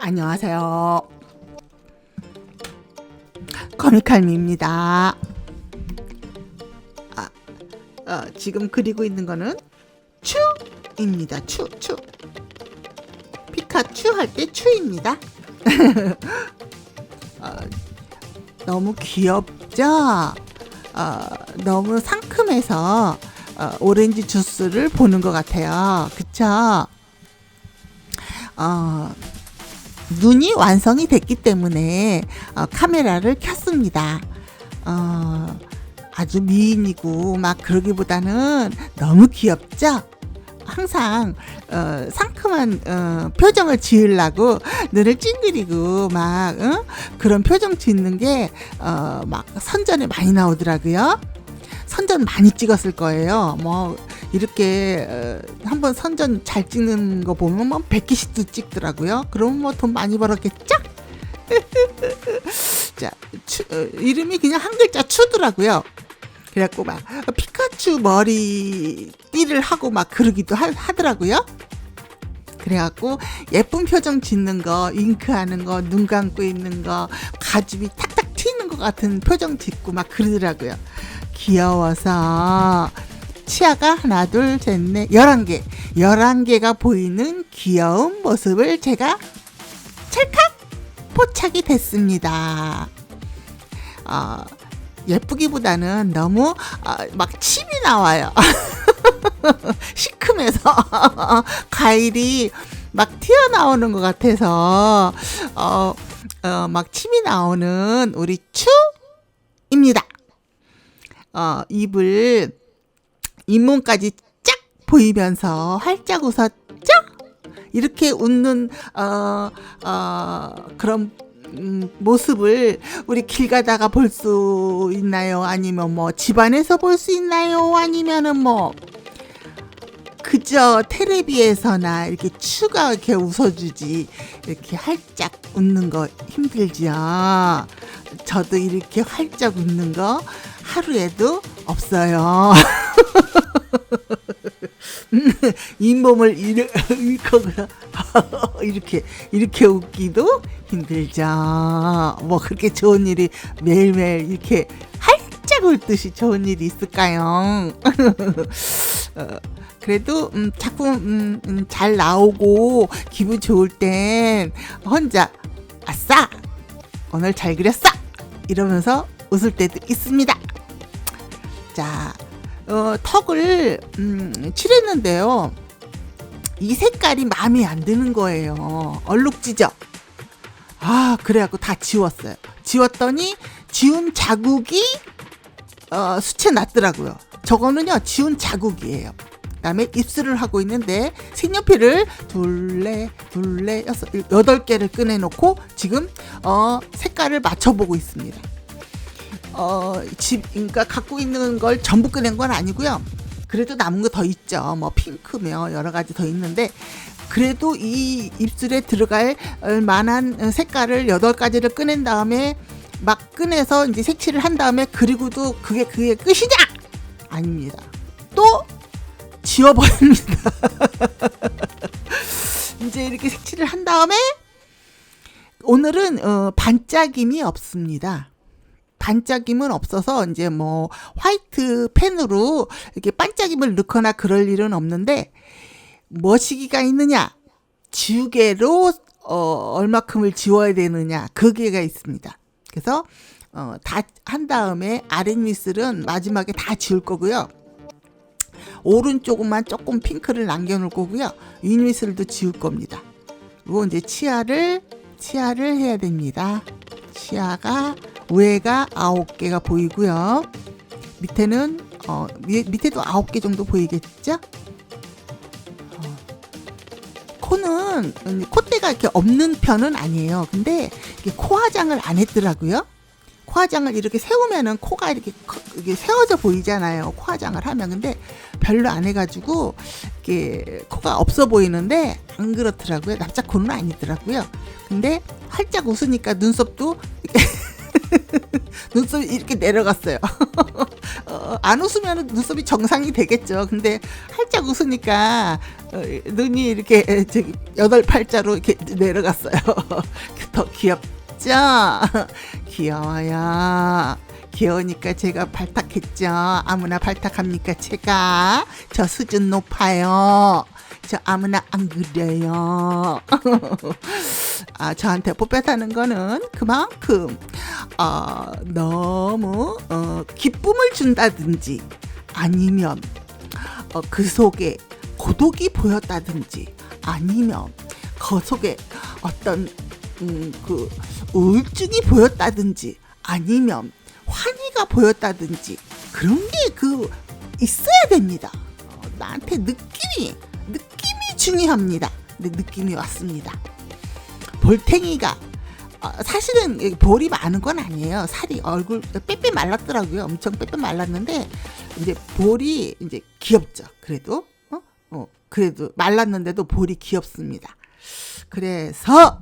안녕하세요. 거미칼미입니다. 아, 어, 지금 그리고 있는 거는 추입니다. 추, 추. 피카츄 할 때 추입니다. 어, 너무 귀엽죠? 어, 너무 상큼해서 어, 오렌지 주스를 보는 것 같아요. 그쵸? 어, 눈이 완성이 됐기 때문에 어, 카메라를 켰습니다. 어, 아주 미인이고 막 그러기보다는 너무 귀엽죠? 항상 어, 상큼한 어, 표정을 지으려고 눈을 찡그리고 막 어? 그런 표정 짓는 게 어, 막 선전에 많이 나오더라고요. 선전 많이 찍었을 거예요. 뭐 이렇게 어, 한번 선전 잘 찍는 거 보면 뭐 100개씩도 찍더라고요. 그럼 뭐돈 많이 벌었겠죠? 자, 추, 어, 이름이 그냥 한 글자 추더라고요. 그래갖고 막 피카츄 머리띠를 하고 막 그러기도 하, 하더라고요. 그래갖고 예쁜 표정 짓는 거, 잉크하는 거, 눈 감고 있는 거, 가죽이 탁탁 튀는 것 같은 표정 짓고 막 그러더라고요. 귀여워서 치아가 하나, 둘, 셋, 넷, 열한 개, 열한 개가 보이는 귀여운 모습을 제가 찰칵 포착이 됐습니다. 어, 예쁘기보다는 너무 어, 막 침이 나와요. 시큼해서 과일이 막 튀어나오는 것 같아서 어, 어, 막 침이 나오는 우리 추입니다. 어, 입을 잇몸까지 쫙 보이면서 활짝 웃었죠? 이렇게 웃는 어, 어, 그런 음, 모습을 우리 길 가다가 볼 수 있나요? 아니면 뭐 집안에서 볼 수 있나요? 아니면은 뭐 그저 테레비에서나 이렇게 추가 이렇게 웃어주지 이렇게 활짝 웃는 거 힘들죠. 저도 이렇게 활짝 웃는 거 하루에도 없어요. 잇몸을 일거나 이렇게 이렇게 웃기도 힘들죠. 뭐 그렇게 좋은 일이 매일매일 이렇게 활짝 웃듯이 좋은 일이 있을까요? 어, 그래도 음, 작품 음, 음, 잘 나오고 기분 좋을 땐 혼자 아싸 오늘 잘 그렸어 이러면서 웃을 때도 있습니다. 자, 어, 턱을 음, 칠했는데요. 이 색깔이 마음에 안 드는 거예요. 얼룩지죠? 아, 그래갖고 다 지웠어요. 지웠더니 지운 자국이 어, 수채 났더라고요. 저거는요, 지운 자국이에요. 그 다음에 입술을 하고 있는데 색연필을 둘레 둘레 여섯 여덟 개를 꺼내놓고 지금 어 색깔을 맞춰보고 있습니다. 어 집 그러니까 갖고 있는 걸 전부 꺼낸 건 아니고요. 그래도 남은 거 더 있죠. 뭐 핑크며 여러 가지 더 있는데 그래도 이 입술에 들어갈 만한 색깔을 여덟 가지를 꺼낸 다음에 막 꺼내서 이제 색칠을 한 다음에 그리고도 그게 그게 끝이냐? 아닙니다. 또 지워버립니다. 이제 이렇게 색칠을 한 다음에 오늘은 어, 반짝임이 없습니다. 반짝임은 없어서 이제 뭐 화이트 펜으로 이렇게 반짝임을 넣거나 그럴 일은 없는데 뭐시기가 있느냐 지우개로 어, 얼마큼을 지워야 되느냐 그게가 있습니다. 그래서 어, 다 한 다음에 아랫미술은 마지막에 다 지울 거고요. 오른쪽만 조금 핑크를 남겨놓을 거고요. 윗미술도 지울 겁니다. 그리고 이제 치아를 치아를 해야 됩니다. 치아가 위에가 아홉 개가 보이고요. 밑에는 어, 밑에도 아홉 개 정도 보이겠죠? 어, 코는 콧대가 이렇게 없는 편은 아니에요. 근데 코 화장을 안 했더라고요. 코 화장을 이렇게 세우면은 코가 이렇게, 이렇게 세워져 보이잖아요. 코 화장을 하면 근데 별로 안 해가지고 이렇게 코가 없어 보이는데 안 그렇더라고요. 납작 코는 아니더라고요. 근데 활짝 웃으니까 눈썹도 눈썹이 이렇게 내려갔어요. 어, 안 웃으면 눈썹이 정상이 되겠죠. 근데 활짝 웃으니까 어, 눈이 이렇게 에, 저기 여덟 팔자로 이렇게 내려갔어요. 더 귀엽죠? 귀여워요. 귀여우니까 제가 발탁했죠. 아무나 발탁합니까? 제가 저 수준 높아요. 저 아무나 안 그래요. 아 저한테 뽑혔다는 거는 그만큼 어, 너무 어, 기쁨을 준다든지 아니면 어, 그 속에 고독이 보였다든지 아니면 그 속에 어떤 음, 그 우울증이 보였다든지 아니면 환희가 보였다든지 그런 게 그 있어야 됩니다. 어, 나한테 느낌이 중요합니다. 근데 느낌이 왔습니다. 볼탱이가 어, 사실은 이 볼이 많은 건 아니에요. 살이 얼굴 빼빼 말랐더라고요. 엄청 빼빼 말랐는데 이제 볼이 이제 귀엽죠. 그래도 어? 어 그래도 말랐는데도 볼이 귀엽습니다. 그래서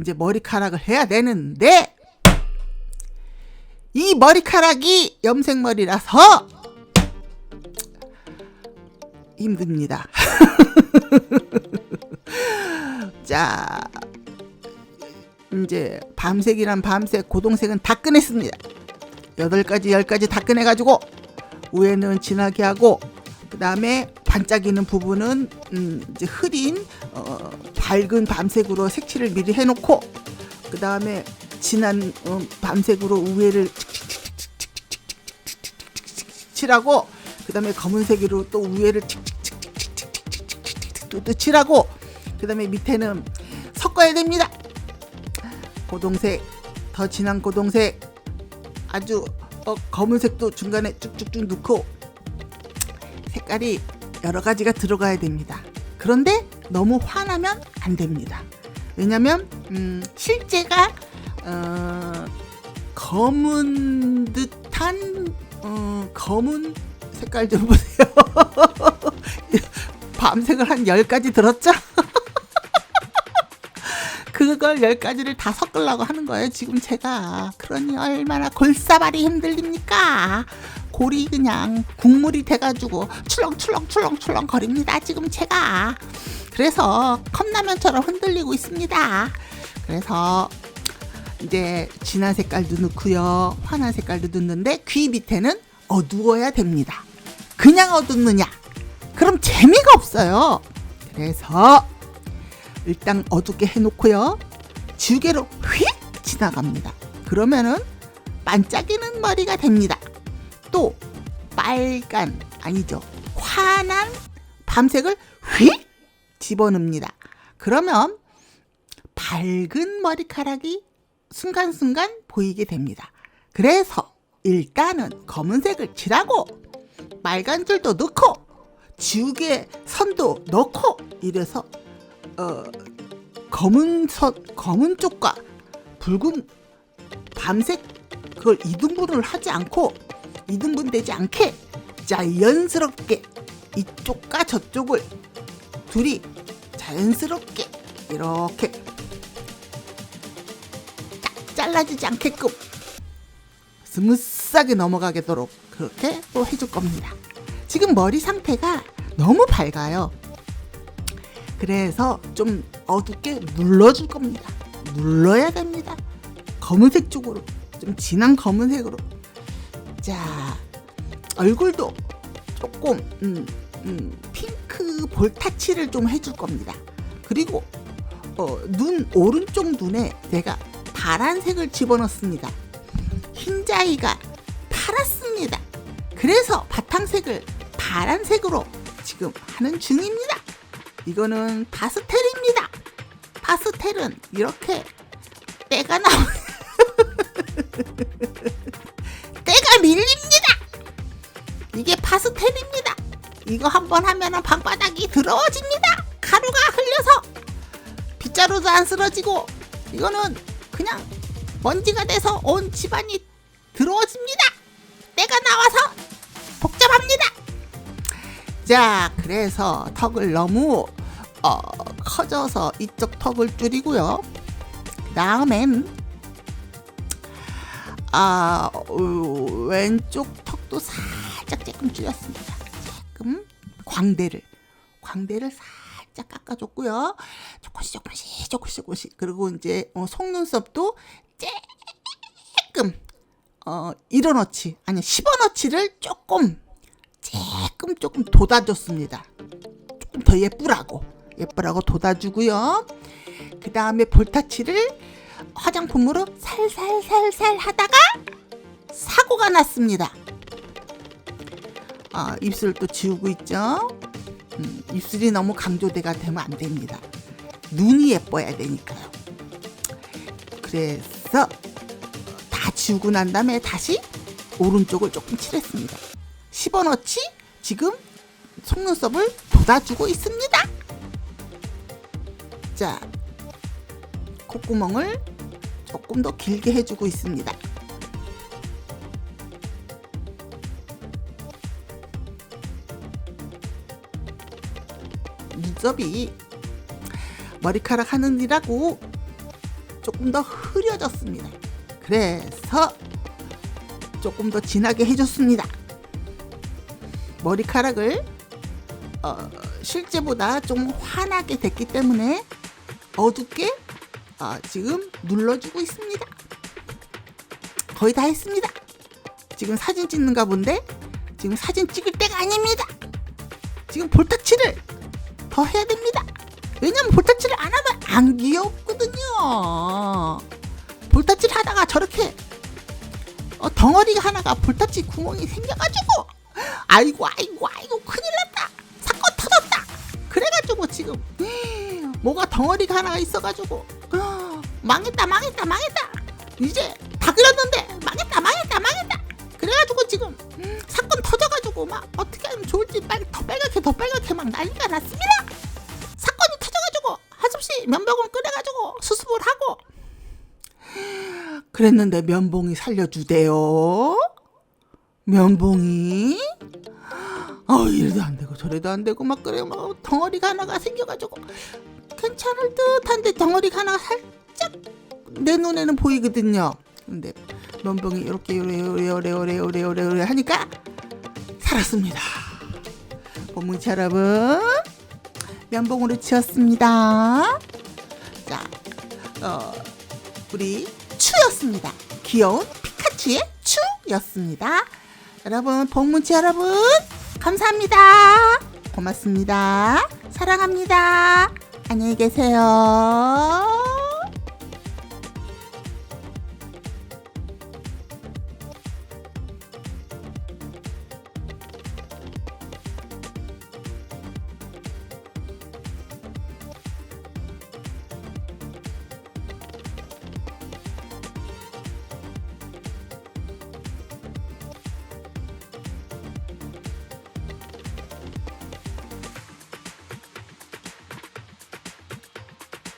이제 머리카락을 해야 되는데 이 머리카락이 염색머리라서 힘듭니다. 자, 이제 밤색이란 밤색, 고동색은 다 꺼냈습니다. 여덟 가지, 열 가지 다 꺼내가지고 위에는 진하게 하고 그 다음에 반짝이는 부분은 음, 이제 흐린 어, 밝은 밤색으로 색칠을 미리 해놓고 그 다음에 진한 어, 밤색으로 우회를 칠하고 그 다음에 검은색으로 또 우회를 칠하고 그 다음에 밑에는 섞어야 됩니다. 고동색 더 진한 고동색 아주 어, 검은색도 중간에 쭉쭉쭉 넣고 색깔이 여러 가지가 들어가야 됩니다. 그런데 너무 화나면 안 됩니다. 왜냐면 음, 실제가 어, 검은 듯한 어, 검은 색깔 좀 보세요. 밤색을 한 10가지 들었죠? 그걸 10가지를 다 섞으려고 하는 거예요, 지금 제가. 그러니 얼마나 골사발이 힘들립니까? 골이 그냥 국물이 돼가지고 출렁출렁출렁출렁 거립니다, 지금 제가. 그래서 컵라면처럼 흔들리고 있습니다. 그래서 이제 진한 색깔도 넣고요. 환한 색깔도 넣는데 귀 밑에는 어두워야 됩니다. 그냥 어둡느냐? 그럼 재미가 없어요. 그래서 일단 어둡게 해놓고요. 지우개로 휙 지나갑니다. 그러면은 반짝이는 머리가 됩니다. 또 빨간 아니죠. 환한 밤색을 휙 집어넣습니다. 그러면 밝은 머리카락이 순간순간 보이게 됩니다. 그래서 일단은 검은색을 칠하고 빨간 줄도 넣고 지우개 선도 넣고 이래서 어 검은 선 검은 쪽과 붉은 밤색 그걸 이등분을 하지 않고 이등분되지 않게 자연스럽게 이쪽과 저쪽을 둘이 자연스럽게 이렇게 딱 잘라지지 않게끔 스무스하게 넘어가게도록 그렇게 또 해줄 겁니다. 지금 머리 상태가 너무 밝아요. 그래서 좀 어둡게 눌러줄 겁니다. 눌러야 됩니다. 검은색 쪽으로 좀 진한 검은색으로. 자 얼굴도 조금 음, 음, 핑크 볼타치를 좀 해줄 겁니다. 그리고 어, 눈 오른쪽 눈에 내가 파란색을 집어넣습니다. 흰자위가 파랗습니다. 그래서 바탕색을 파란색으로 지금 하는 중입니다. 이거는 파스텔입니다. 파스텔은 이렇게 때가 나오 때가 밀립니다. 이게 파스텔입니다. 이거 한번 하면은 방바닥이 더러워집니다. 가루가 흘려서 빗자루도 안 쓰러지고 이거는 그냥 먼지가 돼서 온 집안이 더러워집니다. 때가 나와서 복잡합니다. 자, 그래서 턱을 너무 어, 커져서 이쪽 턱을 줄이고요. 그 다음엔 아 어, 왼쪽 턱도 살짝 조금 줄였습니다. 조금 광대를 광대를 살짝 깎아줬고요. 조금씩 조금씩 조금씩 조금씩 그리고 이제 어, 속눈썹도 조금 어 일어너치 아니 10원어치를 조금 조금 조금 돋아줬습니다. 조금 더 예쁘라고 예쁘라고 돋아주고요. 그 다음에 볼타치를 화장품으로 살살살살 하다가 사고가 났습니다. 아, 입술을 또 지우고 있죠. 음, 입술이 너무 강조대가 되면 안 됩니다. 눈이 예뻐야 되니까요. 그래서 다 지우고 난 다음에 다시 오른쪽을 조금 칠했습니다. 10원어치 지금 속눈썹을 돋아주고 있습니다. 자, 콧구멍을 조금 더 길게 해주고 있습니다. 눈썹이 머리카락 하느니라고 조금 더 흐려졌습니다. 그래서 조금 더 진하게 해줬습니다. 머리카락을 어, 실제보다 좀 환하게 됐기 때문에 어둡게 어, 지금 눌러주고 있습니다. 거의 다 했습니다. 지금 사진 찍는가 본데 지금 사진 찍을 때가 아닙니다. 지금 볼터치를 더 해야 됩니다. 왜냐면 볼터치를 안 하면 안 귀엽거든요. 볼터치를 하다가 저렇게 어, 덩어리가 하나가 볼터치 구멍이 생겨가지고 아이고 아이고 아이고 큰일 났다. 사건 터졌다. 그래가지고 지금 뭐가 덩어리가 하나가 있어가지고 어, 망했다 망했다 망했다. 이제 다 그렸는데 망했다 망했다 망했다. 그래가지고 지금 음, 사건 터져가지고 막 어떻게 하면 좋을지 빨, 더 빨갛게 더 빨갛게 막 난리가 났습니다. 사건이 터져가지고 한숨씩 면봉을 꺼내가지고 수습을 하고 그랬는데 면봉이 살려주대요. 면봉이 어 이래도 안 되고 저래도 안 되고 막 그래 막 덩어리가 하나가 생겨가지고 괜찮을 듯한데 덩어리가 하나가 살짝 내 눈에는 보이거든요. 근데 면봉이 이렇게 요래 요래 요래 요래 요래 요래 요래 하니까 살았습니다. 봄뭉치 여러분 면봉으로 지었습니다. 자, 어, 우리 추였습니다. 귀여운 피카츄의 추였습니다. 여러분, 복문치 여러분, 감사합니다. 고맙습니다. 사랑합니다. 안녕히 계세요.